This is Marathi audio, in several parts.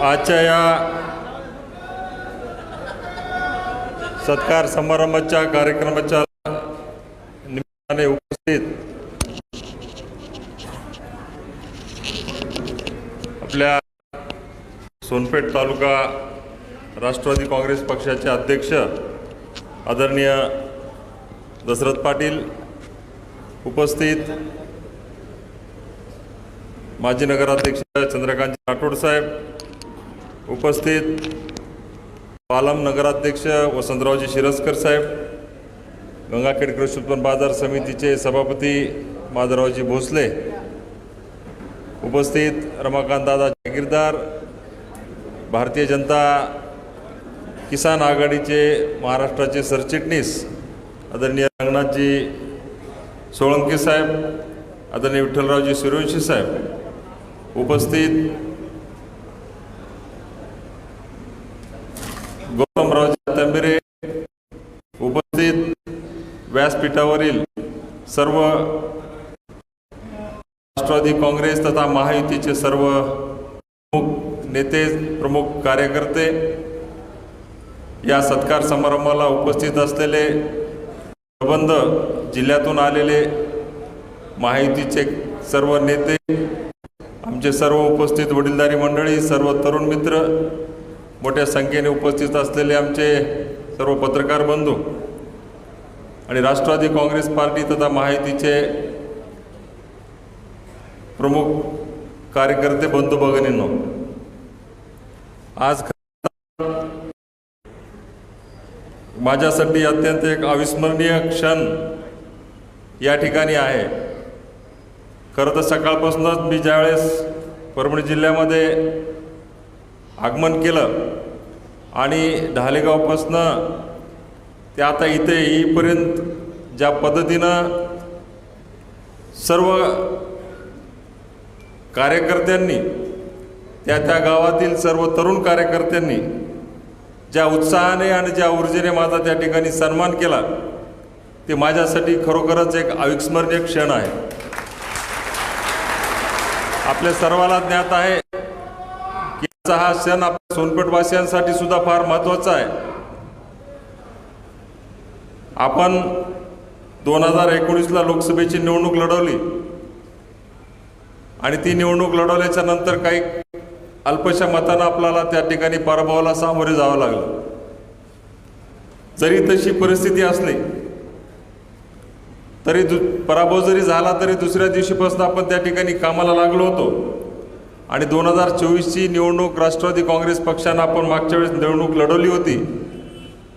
आजच्या या सत्कार समारंभाच्या कार्यक्रमाच्या निमित्ताने उपस्थित आपल्या सोनपेठ तालुका राष्ट्रवादी काँग्रेस पक्षाचे अध्यक्ष आदरणीय दशरथ पाटील उपस्थित माजी नगराध्यक्ष चंद्रकांत राठोड साहेब उपस्थित पालम नगराध्यक्ष वसंतरावजी शिरस्कर साहेब गंगाखेड कृषी उत्पन्न बाजार समितीचे सभापती माधवरावजी भोसले उपस्थित रमाकांत दादा जागीरदार भारतीय जनता किसान आघाडीचे महाराष्ट्राचे सरचिटणीस आदरणीय रंगनाथजी सोळंकी साहेब आदरणीय विठ्ठलरावजी सूर्यवंशी साहेब उपस्थित व्यासपीठावरील सर्व राष्ट्रवादी काँग्रेस तथा महायुतीचे सर्व प्रमुख नेते प्रमुख कार्यकर्ते या सत्कार समारंभाला उपस्थित असलेले प्रबंध जिल्ह्यातून आलेले महायुतीचे सर्व नेते आमचे सर्व उपस्थित वडीलधारी मंडळी सर्व तरुण मित्र मोठ्या संख्येने उपस्थित असलेले आमचे सर्व पत्रकार बंधू आणि राष्ट्रवादी काँग्रेस पार्टी तथा महायुतीचे प्रमुख कार्यकर्ते बंधू भगिनींनो आज माझ्यासाठी अत्यंत एक अविस्मरणीय क्षण या ठिकाणी आहे. खरं तर सकाळपासूनच मी ज्यावेळेस परभणी जिल्ह्यामध्ये आगमन केलं आणि ढालेगावपासनं ते आता इथे येईपर्यंत ज्या पद्धतीनं सर्व कार्यकर्त्यांनी त्या त्या गावातील सर्व तरुण कार्यकर्त्यांनी ज्या उत्साहाने आणि ज्या ऊर्जेने माझा त्या ठिकाणी सन्मान केला ते माझ्यासाठी खरोखरच एक अविस्मरणीय क्षण आहे. आपल्या सर्वाला ज्ञात आहे की हा क्षण आपल्या सोनपेठवासियांसाठी सुद्धा फार महत्त्वाचा आहे. आपण दोन हजार एकोणीसला लोकसभेची निवडणूक लढवली. आणि ती निवडणूक लढवल्याच्या नंतर काही अल्पशा मतानं आपल्याला त्या ठिकाणी पराभवाला सामोरे जावं लागलं. जरी तशी परिस्थिती असली तरी दु पराभव जरी झाला तरी दुसऱ्या दिवशीपासून आपण त्या ठिकाणी कामाला लागलो होतो. आणि दोन हजार चोवीसची निवडणूक राष्ट्रवादी काँग्रेस पक्षानं आपण मागच्या वेळेस निवडणूक लढवली होती.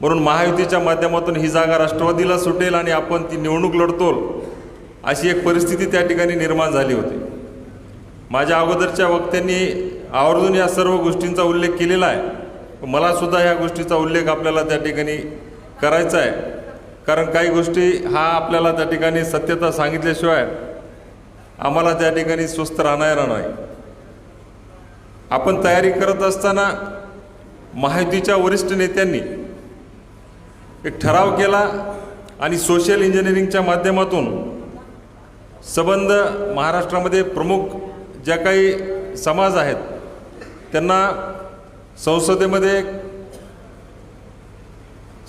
म्हणून महायुतीच्या माध्यमातून ही जागा राष्ट्रवादीला सुटेल आणि आपण ती निवडणूक लढतो अशी एक परिस्थिती त्या ठिकाणी निर्माण झाली होती. माझ्या अगोदरच्या वक्त्यांनी आवर्जून या सर्व गोष्टींचा उल्लेख केलेला आहे. मला सुद्धा ह्या गोष्टीचा उल्लेख आपल्याला त्या ठिकाणी करायचा आहे. कारण काही गोष्टी हा आपल्याला त्या ठिकाणी सत्यता सांगितल्याशिवाय आम्हाला त्या ठिकाणी स्वस्थ राहणार नाही. आपण तयारी करत असताना महायुतीच्या वरिष्ठ नेत्यांनी एक ठराव केला आणि सोशल इंजिनिअरिंगच्या माध्यमातून संबंध महाराष्ट्रामध्ये प्रमुख ज्या काही समाज आहेत त्यांना संसदेमध्ये एक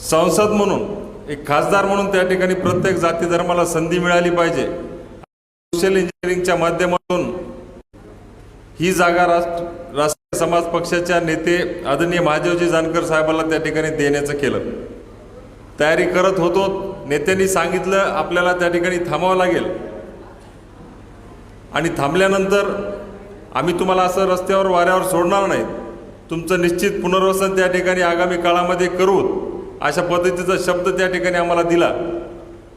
संसद म्हणून एक खासदार म्हणून त्या ठिकाणी प्रत्येक जाती धर्माला संधी मिळाली पाहिजे. सोशल इंजिनिअरिंगच्या माध्यमातून ही जागा राष्ट्र राष्ट्रीय समाज पक्षाच्या नेते आदरणीय महादेवजी जानकर साहेबाला त्या ठिकाणी देण्याचं केलं. तयारी करत होतो. नेत्यांनी सांगितलं आपल्याला त्या ठिकाणी थांबावं लागेल. आणि थांबल्यानंतर आम्ही तुम्हाला असं रस्त्यावर वाऱ्यावर सोडणार नाहीत तुमचं निश्चित पुनर्वसन त्या ठिकाणी आगामी काळामध्ये करू. अशा पद्धतीचा शब्द त्या ठिकाणी आम्हाला दिला.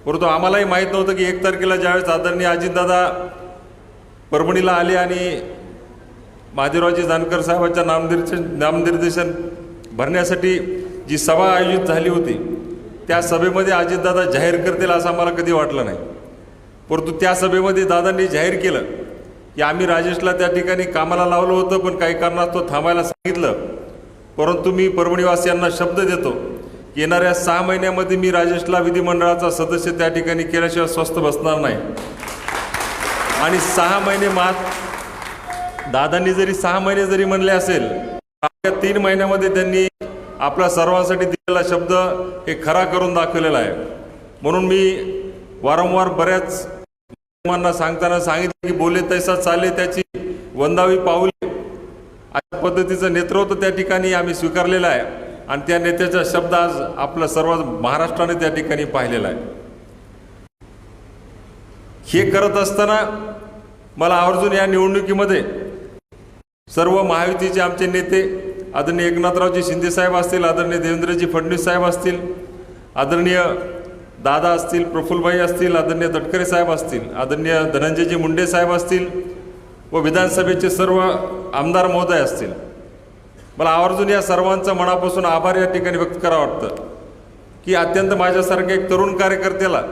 परंतु आम्हालाही माहीत नव्हतं की एक तारखेला ज्यावेळेस आदरणीय अजितदादा परभणीला आले आणि महादेवरावजी जानकर साहेबांच्या नामनिर्देशन नामनिर्देशन भरण्यासाठी जी सभा आयोजित झाली होती त्या सभेमध्ये अजितदादा जाहीर करतील असं आम्हाला कधी वाटलं नाही. परंतु त्या सभेमध्ये दादांनी जाहीर केलं की आम्ही राजेशला त्या ठिकाणी कामाला लावलं होतं पण काही कारणास्तव थांबायला सांगितलं. परंतु मी परभणीवासियांना शब्द देतो की येणाऱ्या सहा महिन्यामध्ये मी राजेशला विधिमंडळाचा सदस्य त्या ठिकाणी केल्याशिवाय स्वस्थ बसणार नाही. आणि सहा महिने मात दादांनी जरी सहा महिने जरी म्हणले असेल तीन महिन्यामध्ये त्यांनी आपल्या सर्वांसाठी दिलेला शब्द हे खरा करून दाखवलेला आहे. म्हणून मी वारंवार बऱ्याच माध्यमांना सांगताना सांगितलं की बोले तैसा चाले त्याची वंदावी पाऊले. अशा पद्धतीचं नेतृत्व त्या ठिकाणी आम्ही स्वीकारलेलं आहे. आणि त्या नेत्याचा शब्द आज आपला सर्व महाराष्ट्राने त्या ठिकाणी पाहिलेला आहे. हे करत असताना मला आवर्जून या निवडणुकीमध्ये सर्व महायुतीचे आमचे नेते आदरणीय एकनाथरावजी शिंदेसाहेब असतील आदरणीय देवेंद्रजी फडणवीस साहेब असतील आदरणीय दादा असतील प्रफुल्लभाई असतील आदरणीय तटकरे साहेब असतील आदरणीय धनंजयजी मुंडे साहेब असतील व विधानसभेचे सर्व आमदार महोदय असतील. मला आवर्जून या सर्वांचा मनापासून आभार या ठिकाणी व्यक्त करावं वाटतं की अत्यंत माझ्यासारख्या एक तरुण कार्यकर्त्याला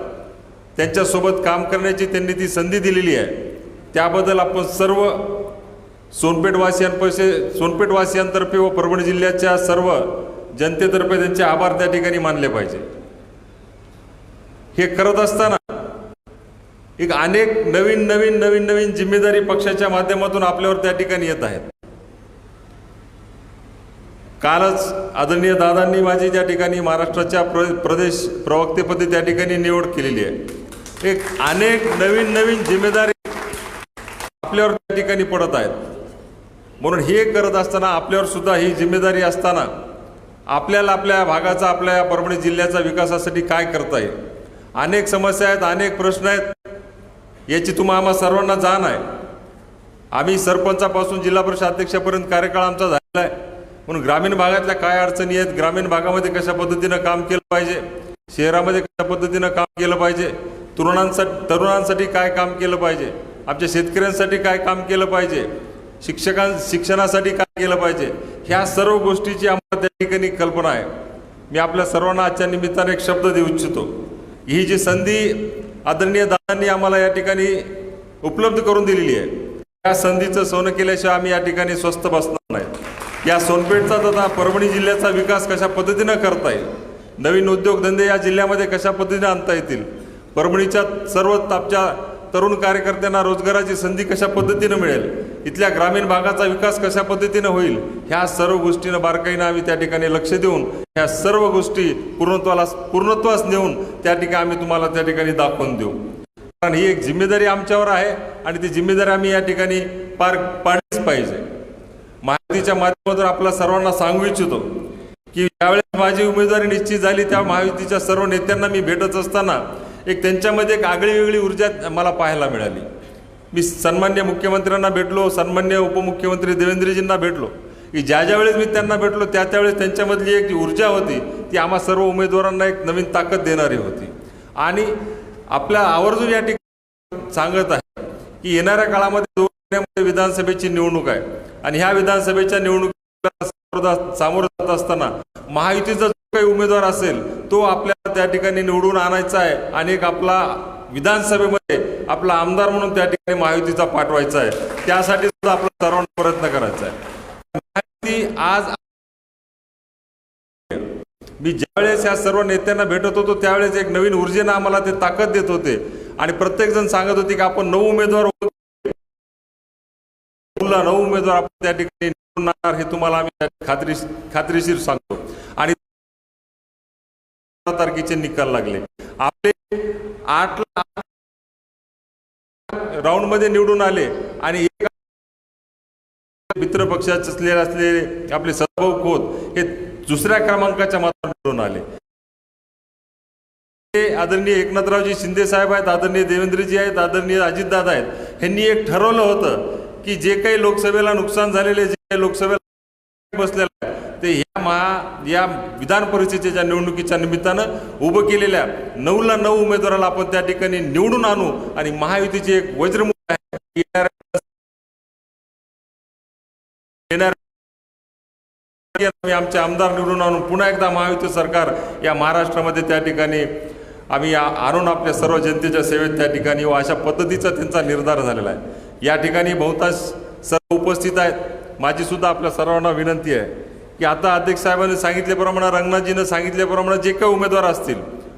त्यांच्यासोबत काम करण्याची त्यांनी ती संधी दिलेली आहे. त्याबद्दल आपण सर्व सोनपेठवासियांपैसे सोनपेठवासियांतर्फे व परभणी जिल्ह्याच्या सर्व जनतेतर्फे त्यांचे आभार त्या ठिकाणी मानले पाहिजे. हे करत असताना एक अनेक नवीन नवीन नवीन नवीन जिम्मेदारी पक्षाच्या माध्यमातून आपल्यावर त्या ठिकाणी येत आहेत. कालच आदरणीय दादांनी माझी त्या ठिकाणी महाराष्ट्राच्या प्र प्रदेश प्रवक्तेपदी त्या ठिकाणी निवड केलेली आहे. एक अनेक नवीन नवीन जिम्मेदारी आपल्यावर त्या ठिकाणी पडत आहेत. म्हणून हे करत असताना आपल्यावर सुद्धा ही जिम्मेदारी असताना आपल्याला आपल्या भागाचा आपल्या परभणी जिल्ह्याचा विकासासाठी काय करता येईल? अनेक समस्या आहेत अनेक प्रश्न आहेत. याची तुम्हा आम्हा सर्वांना जाण आहे. आम्ही सरपंचापासून जिल्हा परिषद अध्यक्षापर्यंत कार्यकाळ आमचा झालेला आहे. म्हणून ग्रामीण भागातल्या काय अडचणी आहेत ग्रामीण भागामध्ये कशा पद्धतीनं काम केलं पाहिजे? शहरामध्ये कशा पद्धतीनं काम केलं पाहिजे? तरुणांसाठी तरुणांसाठी काय काम केलं पाहिजे? आमच्या शेतकऱ्यांसाठी काय काम केलं पाहिजे? शिक्षकां शिक्षणासाठी काय केलं पाहिजे? ह्या सर्व गोष्टीची आम्हाला त्या ठिकाणी कल्पना आहे. मी आपल्या सर्वांना आजच्या निमित्ताने एक शब्द देऊ इच्छितो. ही जी संधी आदरणीय दादांनी आम्हाला या ठिकाणी उपलब्ध करून दिलेली आहे या संधीचं सोनं केल्याशिवाय आम्ही या ठिकाणी स्वस्त बसणार नाही. या सोनपेठचा तथा परभणी जिल्ह्याचा विकास कशा पद्धतीनं करता येईल? नवीन उद्योगधंदे या जिल्ह्यामध्ये कशा पद्धतीने आणता येतील? परभणीच्या सर्व तापच्या तरुण कार्यकर्त्यांना रोजगाराची संधी कशा पद्धतीनं मिळेल? इथल्या ग्रामीण भागाचा विकास कशा पद्धतीनं होईल ह्या सर्व गोष्टीनं बारकाईनं आम्ही त्या ठिकाणी लक्ष देऊन ह्या सर्व गोष्टी पूर्णत्वाला पूर्णत्वास नेऊन त्या ठिकाणी आम्ही तुम्हाला त्या ठिकाणी दाखवून देऊ. कारण ही एक जिम्मेदारी आमच्यावर आहे आणि ती जिम्मेदारी आम्ही या ठिकाणी पार पाडलीच पाहिजे. माहितीच्या माध्यमातून आपल्या सर्वांना सांगू इच्छितो की ज्यावेळेस माझी उमेदवारी निश्चित झाली त्या महायुतीच्या सर्व नेत्यांना मी भेटत असताना एक त्यांच्यामध्ये एक आगळी वेगळी ऊर्जा मला पाहायला मिळाली. मी सन्मान्य मुख्यमंत्र्यांना भेटलो सन्मान्य उपमुख्यमंत्री देवेंद्रजींना भेटलो. की ज्या ज्या वेळेस मी त्यांना भेटलो त्या त्यावेळेस त्यांच्यामधली एक जी ऊर्जा होती ती आम्हा सर्व उमेदवारांना एक नवीन ताकद देणारी होती. आणि आपल्या आवर्जून या ठिकाणी सांगत आहे की येणाऱ्या काळामध्ये दोन महिन्यामध्ये विधानसभेची निवडणूक आहे. आणि ह्या विधानसभेच्या निवडणुकीला सामोरं सामोरं जात असताना महायुतीचा जो काही उमेदवार असेल तो आपल्याला त्या ठिकाणी निवडून आणायचा आहे. आणि एक आपला विधानसभेमध्ये आपला आमदार म्हणून त्या ठिकाणी महायुतीचा पाठवायचा आहे. त्यासाठी सुद्धा आपला सर्वांना प्रयत्न करायचा आहे. महायुती आज मी ज्यावेळेस या सर्व नेत्यांना भेटत होतो त्यावेळेस एक नवीन ऊर्जेनं आम्हाला ते ताकद देत होते. आणि प्रत्येक जण सांगत होते की आपण नऊ उमेदवार मुला नऊ उमेदवार आपण त्या ठिकाणी निवडून हे तुम्हाला आम्ही खात्री खात्रीशीर सांगतो. आणि तारखेचे निकाल लागले. आपले आठ राऊंडमध्ये निवडून आले आणि मित्र पक्षाचे असलेले असलेले आपले सभाऊ खोत हे दुसऱ्या क्रमांकाच्या मात्र निवडून आले. आदरणीय एकनाथरावजी शिंदे साहेब आहेत आदरणीय देवेंद्रजी आहेत आदरणीय अजितदादा आहेत. ह्यांनी एक ठरवलं होतं की जे काही लोकसभेला नुकसान झालेले जे काही लोकसभेला बसलेलं आहे ते ह्या महा या विधान परिषदेच्या निवडणुकीच्या निमित्तानं उभं केलेल्या नऊला नऊ उमेदवाराला आपण त्या ठिकाणी निवडून आणू आणि महायुतीचे एक वज्रमुख आहे. येणाऱ्या आम्ही आमचे आमदार निवडून आणून पुन्हा एकदा महायुती सरकार या महाराष्ट्रामध्ये त्या ठिकाणी आम्ही आणून आपल्या सर्व जनतेच्या सेवेत त्या ठिकाणी व अशा पद्धतीचा त्यांचा निर्धार झालेला आहे. या ठिकाणी बहुतांश सर्व उपस्थित आहेत. माझी सुद्धा आपल्या सर्वांना विनंती आहे. की आता अध्यक्ष साहेबांनी सांगितल्याप्रमाणे रंगनाथजीनं सांगितल्याप्रमाणे जे काही उमेदवार असतील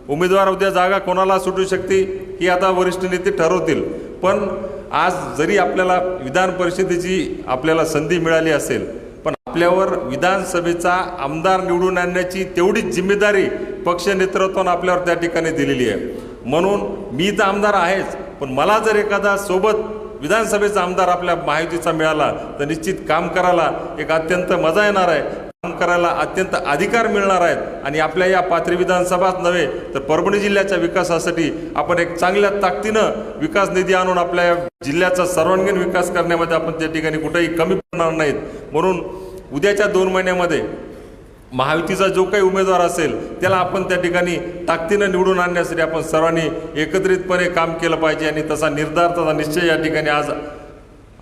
उमेदवार उद्या जागा कोणाला सुटू शकते ही आता वरिष्ठ नेते ठरवतील. पण आज जरी आपल्याला विधान परिषदेची आपल्याला संधी मिळाली असेल पण आपल्यावर विधानसभेचा आमदार निवडून आणण्याची तेवढीच जिम्मेदारी पक्ष नेतृत्वानं आपल्यावर त्या ठिकाणी दिलेली आहे. म्हणून मी तर आमदार आहेच पण मला जर एखादा सोबत विधानसभेचा आमदार आपल्या महायुतीचा मिळाला तर निश्चित काम करायला एक अत्यंत मजा येणार आहे. करायला अत्यंत अधिकार मिळणार आहेत. आणि आपल्या या पाथरी विधानसभाच नव्हे तर परभणी जिल्ह्याच्या विकासासाठी आपण एक चांगल्या ताकदीनं विकास निधी आणून आपल्या जिल्ह्याचा सर्वांगीण विकास करण्यामध्ये आपण त्या ठिकाणी कुठेही कमी पडणार नाहीत. म्हणून उद्याच्या दोन महिन्यामध्ये महायुतीचा जो काही उमेदवार असेल त्याला आपण त्या ठिकाणी ताकदीनं निवडून आणण्यासाठी आपण सर्वांनी एकत्रितपणे काम केलं पाहिजे आणि तसा निर्धार तसा निश्चय या ठिकाणी आज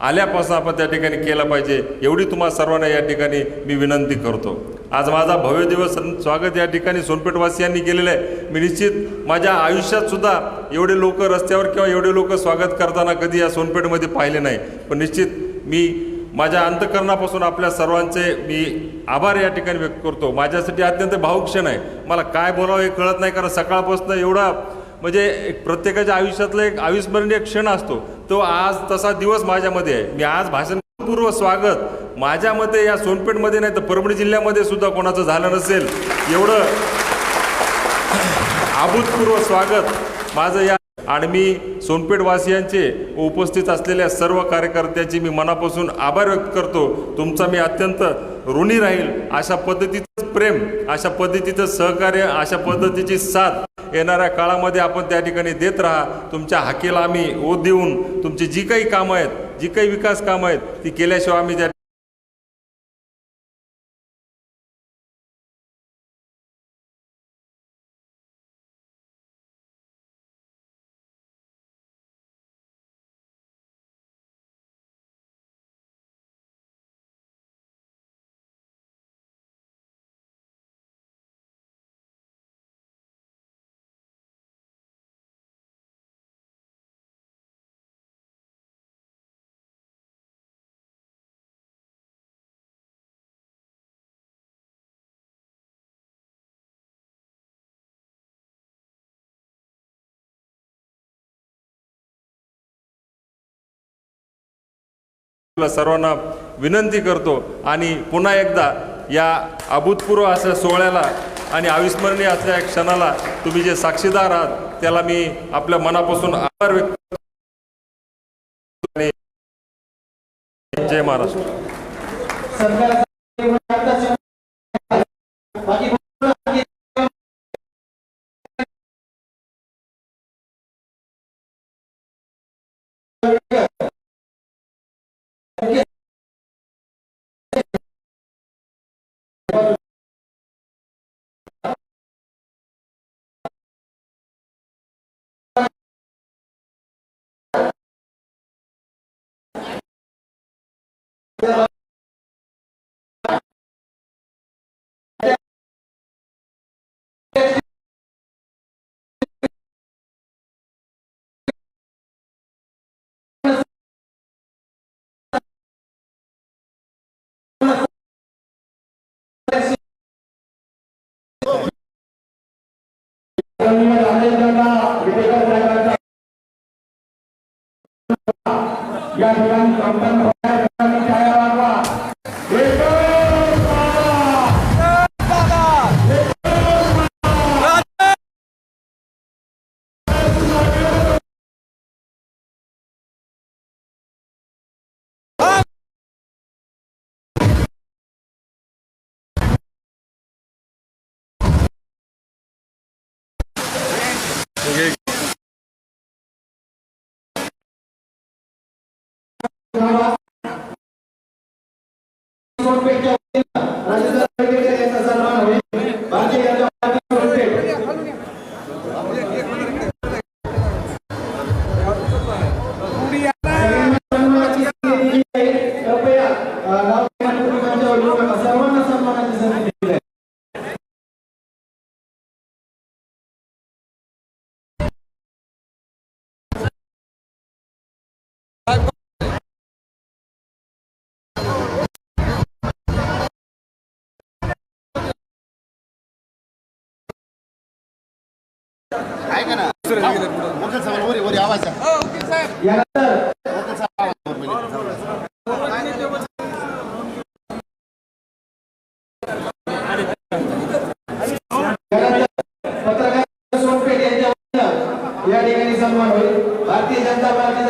आल्यापासून आपण त्या ठिकाणी केला पाहिजे. एवढी तुम्हा सर्वांना या ठिकाणी मी विनंती करतो. आज माझा भव्य दिवस स्वागत या ठिकाणी सोनपेठवासियांनी केलेलं आहे. मी निश्चित माझ्या आयुष्यात सुद्धा एवढे लोक रस्त्यावर किंवा एवढे लोक स्वागत करताना कधी या सोनपेठमध्ये पाहिले नाही. पण निश्चित मी माझ्या अंतकरणापासून आपल्या सर्वांचे मी आभार या ठिकाणी व्यक्त करतो. माझ्यासाठी अत्यंत भावुक क्षण आहे. मला काय बोलावं हे कळत नाही कारण सकाळपासून एवढा म्हणजे एक प्रत्येकाच्या आयुष्यातला एक अविस्मरणीय क्षण असतो. तो आज तसा दिवस माझ्यामध्ये आहे. मी आज भाषणपूर्व स्वागत. माझ्या मते या सोनपेठमध्ये नाही तर परभणी जिल्ह्यामध्ये सुद्धा कोणाचं झालं नसेल. एवढं अभूतपूर्व स्वागत माझं या आणि मी सोनपेठवासियांचे उपस्थित असलेल्या सर्व कार्यकर्त्यांचे मी मनापासून आभार व्यक्त करतो. तुमचा मी अत्यंत ऋणी राहील अशा पद्धतीचं प्रेम अशा पद्धतीचं सहकार्य अशा पद्धतीची साथ येणाऱ्या काळामध्ये आपण त्या ठिकाणी देत राहा. तुमच्या हाकेला आम्ही ओत देऊन तुमची जी काही कामं आहेत जी काही विकास कामं आहेत ती केल्याशिवाय आम्ही त्या सर्वांना विनंती करतो आणि पुन्हा एकदा या अभूतपूर्व असल्या सोहळ्याला आणि अविस्मरणीय असल्या क्षणाला तुम्ही जे साक्षीदार आहात त्याला मी आपल्या मनापासून आभार व्यक्त आणि जय महाराष्ट्र. या ठिकाणी कामकाज होणाऱ्या ठिकाणी हो, पत्रकार सोनपेठ यांच्या या ठिकाणी सन्मान होईल. भारतीय जनता पार्टी